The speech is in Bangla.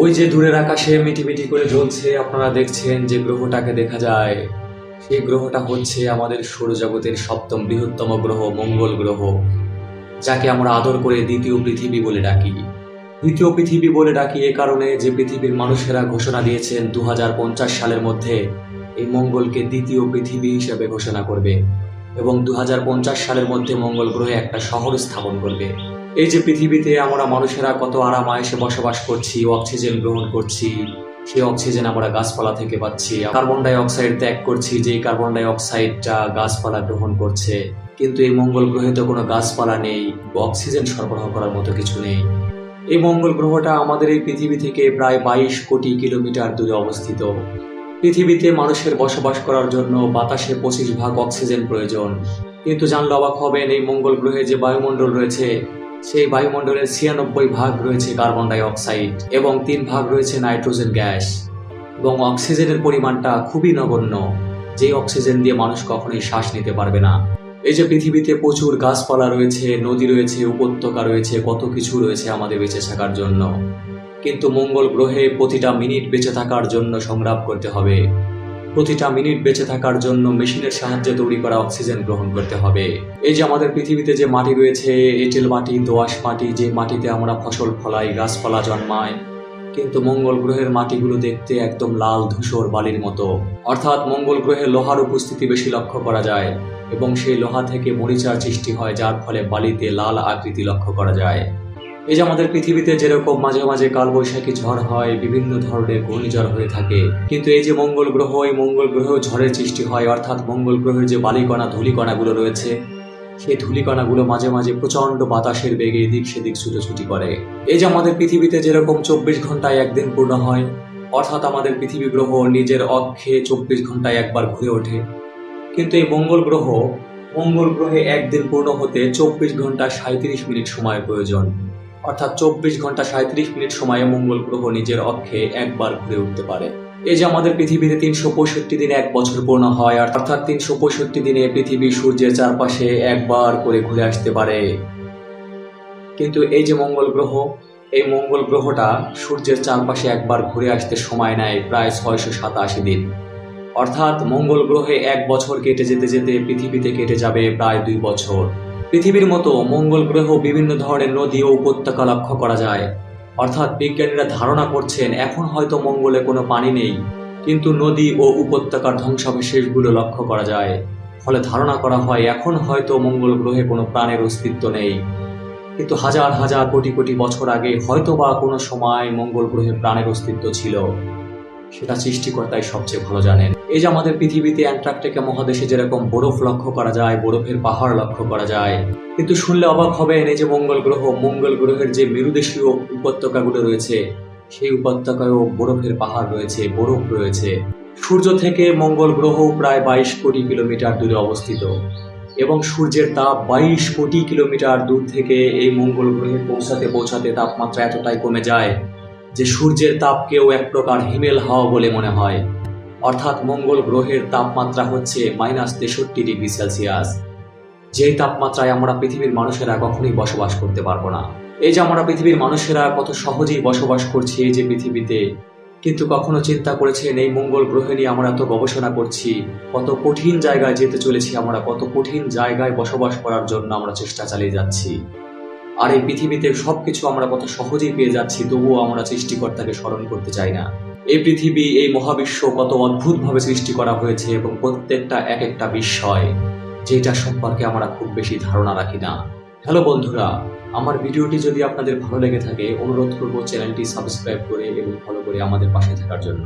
ওই যে দূরের আকাশে মিটিমিটি করে জ্বলছে, আপনারা দেখছেন যে গ্রহটাকে দেখা যায়। সেই গ্রহটা হচ্ছে আমাদের সৌরজগতের সপ্তম বৃহত্তম গ্রহ, মঙ্গল গ্রহ, যাকে আমরা আদর করে দ্বিতীয় পৃথিবী বলে ডাকি। দ্বিতীয় পৃথিবী বলে ডাকি এ কারণে যে পৃথিবীর মানুষেরা ঘোষণা দিয়েছেন দু হাজার পঞ্চাশ সালের মধ্যে এই মঙ্গলকে দ্বিতীয় পৃথিবী হিসেবে ঘোষণা করবে এবং দু হাজার পঞ্চাশ সালের মধ্যে মঙ্গল গ্রহে একটা শহর স্থাপন করবে। এই যে পৃথিবীতে আমরা মানুষেরা কত আরাম আয়েসে বসবাস করছি অক্সিজেন গ্রহণ করছি, সেই অক্সিজেন আমরা গাছপালা থেকে পাচ্ছি কার্বন ডাই অক্সাইড ত্যাগ করছি যে কার্বন ডাই অক্সাইডটা গাছপালা গ্রহণ করছে। কিন্তু এই মঙ্গল গ্রহে তো কোনো গাছপালা নেই অক্সিজেন সরবরাহ করার মতো কিছু নেই। এই মঙ্গল গ্রহটা আমাদের এই পৃথিবী থেকে প্রায় বাইশ কোটি কিলোমিটার দূরে অবস্থিত। পৃথিবীতে মানুষের বসবাস করার জন্য বাতাসে পঁচিশ ভাগ অক্সিজেন প্রয়োজন। কিন্তু জানলে অবাক হবেন, এই মঙ্গল গ্রহে যে বায়ুমণ্ডল রয়েছে সেই বায়ুমণ্ডলের ছিয়ানব্বই ভাগ রয়েছে কার্বন ডাই অক্সাইড এবং তিন ভাগ রয়েছে নাইট্রোজেন গ্যাস। এবং অক্সিজেনের পরিমাণটা খুবই নগণ্য যে অক্সিজেন দিয়ে মানুষ কখনোই শ্বাস নিতে পারবে না। এই যে পৃথিবীতে প্রচুর গাছপালা রয়েছে, নদী রয়েছে, উপত্যকা রয়েছে, কত কিছু রয়েছে আমাদের বেঁচে থাকার জন্য। কিন্তু মঙ্গল গ্রহে প্রতিটা মিনিট বেঁচে থাকার জন্য সংগ্রাম করতে হবে। প্রতিটা মিনিট বেঁচে থাকার জন্য মেশিনের সাহায্যে তৈরি করা অক্সিজেন গ্রহণ করতে হবে। এই যে আমাদের পৃথিবীতে যে মাটি রয়েছে এঁটেল মাটি, দোআঁশ মাটি, যে মাটিতে আমরা ফসল ফলাই, গাছপালা জন্মায়, কিন্তু মঙ্গল গ্রহের মাটিগুলো দেখতে একদম লাল ধূসর বালির মতো। অর্থাৎ মঙ্গল গ্রহে লোহার উপস্থিতি বেশি লক্ষ্য করা যায় এবং সেই লোহা থেকে মরিচার সৃষ্টি হয়, যার ফলে বালিতে লাল আকৃতি লক্ষ্য করা যায়। এই যে আমাদের পৃথিবীতে যেরকম মাঝে মাঝে কালবৈশাখী ঝড় হয়, বিভিন্ন ধরনের ঘূর্ণিঝড় হয়ে থাকে, কিন্তু এই যে মঙ্গল গ্রহ, এই মঙ্গল গ্রহেও ঝড়ের সৃষ্টি হয়, অর্থাৎ মঙ্গল গ্রহের যে বালিকণা, ধূলিকণাগুলো রয়েছে, সেই ধূলিকণাগুলো মাঝে মাঝে প্রচণ্ড বাতাসের বেগে এদিক সেদিক ছুটোছুটি করে। এই যে আমাদের পৃথিবীতে যেরকম চব্বিশ ঘন্টায় একদিন পূর্ণ হয়, অর্থাৎ আমাদের পৃথিবী গ্রহ নিজের অক্ষে চব্বিশ ঘন্টায় একবার ঘুরে ওঠে, কিন্তু এই মঙ্গল গ্রহ, মঙ্গল গ্রহে একদিন পূর্ণ হতে চব্বিশ ঘণ্টা সাঁত্রিশ মিনিট সময় প্রয়োজন। অর্থাৎ চব্বিশ ঘণ্টা সাঁত্রিশ মিনিট সময়ে মঙ্গল গ্রহ নিজের অক্ষে একবার ঘুরে উঠতে পারে। এই যে আমাদের পৃথিবীতে তিনশো পঁয়ষট্টি দিনে এক বছর পূর্ণ হয়, অর্থাৎ তিনশো পঁয়ষট্টি দিনে পৃথিবী সূর্যের চারপাশে একবার করে ঘুরে আসতে পারে। কিন্তু এই যে মঙ্গল গ্রহ, এই মঙ্গল গ্রহটা সূর্যের চারপাশে একবার ঘুরে আসতে সময় নেয় প্রায় ছয়শো সাতাশি দিন। অর্থাৎ মঙ্গল গ্রহে এক বছর কেটে যেতে যেতে পৃথিবীতে কেটে যাবে প্রায় দুই বছর। পৃথিবীর মতো মঙ্গল গ্রহ বিভিন্ন ধরনের নদী ও উপত্যকা লক্ষ্য করা যায়। অর্থাৎ বিজ্ঞানীরা ধারণা করছেন, এখন হয়তো মঙ্গলে কোনো পানি নেই, কিন্তু নদী ও উপত্যকার ধ্বংসাবশেষগুলো লক্ষ্য করা যায়। ফলে ধারণা করা হয়, এখন হয়তো মঙ্গল গ্রহে কোনো প্রাণের অস্তিত্ব নেই। কিন্তু হাজার হাজার কোটি কোটি বছর আগে হয়তো বা কোনো সময় মঙ্গল গ্রহে প্রাণের অস্তিত্ব ছিল। সেটা সৃষ্টিকর্তাই সবচেয়ে ভালো জানেন। এই যে আমাদের পৃথিবীতে অ্যান্টার্কটিকা মহাদেশে যেরকম বরফ লক্ষ্য করা যায়, বরফের পাহাড় লক্ষ্য করা যায়, কিন্তু শুনলে অবাক হবেন এই যে মঙ্গল গ্রহ, মঙ্গল গ্রহের যে মেরুদেশীয় উপত্যকাগুলো রয়েছে, সেই উপত্যকায়ও বরফের পাহাড় রয়েছে, বরফ রয়েছে। সূর্য থেকে মঙ্গল গ্রহ প্রায় বাইশ কোটি কিলোমিটার দূরে অবস্থিত এবং সূর্যের তাপ বাইশ কোটি কিলোমিটার দূর থেকে এই মঙ্গল গ্রহে পৌঁছাতে পৌঁছাতে তাপমাত্রা এতটাই কমে যায় যে সূর্যের তাপকেও এক প্রকার হিমেল হাওয়া বলে মনে হয়। অর্থাৎ মঙ্গল গ্রহের তাপমাত্রা হচ্ছে মাইনাস তেষট্টি ডিগ্রি সেলসিয়াস। যেই তাপমাত্রায় আমরা পৃথিবীর মানুষেরা কখনোই বসবাস করতে পারব না। এই যে আমরা পৃথিবীর মানুষেরা কত সহজেই বসবাস করছি এই যে পৃথিবীতে, কিন্তু কখনো চিন্তা করেছেন এই মঙ্গল গ্রহে নিয়ে আমরা এত গবেষণা করছি, কত কঠিন জায়গায় যেতে চলেছি আমরা, কত কঠিন জায়গায় বসবাস করার জন্য আমরা চেষ্টা চালিয়ে যাচ্ছি। আর এই পৃথিবীতে সবকিছু আমরা কত সহজেই পেয়ে যাচ্ছি, তবুও আমরা সৃষ্টিকর্তাকে স্মরণ করতে চাই না। এই পৃথিবী, এই মহাবিশ্ব কত অদ্ভুতভাবে সৃষ্টি করা হয়েছে এবং প্রত্যেকটা এক একটা বিস্ময়, যেটা সম্পর্কে আমরা খুব বেশি ধারণা রাখি না। হ্যালো বন্ধুরা, আমার ভিডিওটি যদি আপনাদের ভালো লেগে থাকে, অনুরোধ করব চ্যানেলটি সাবস্ক্রাইব করে এবং ফলো করে আমাদের পাশে থাকার জন্য।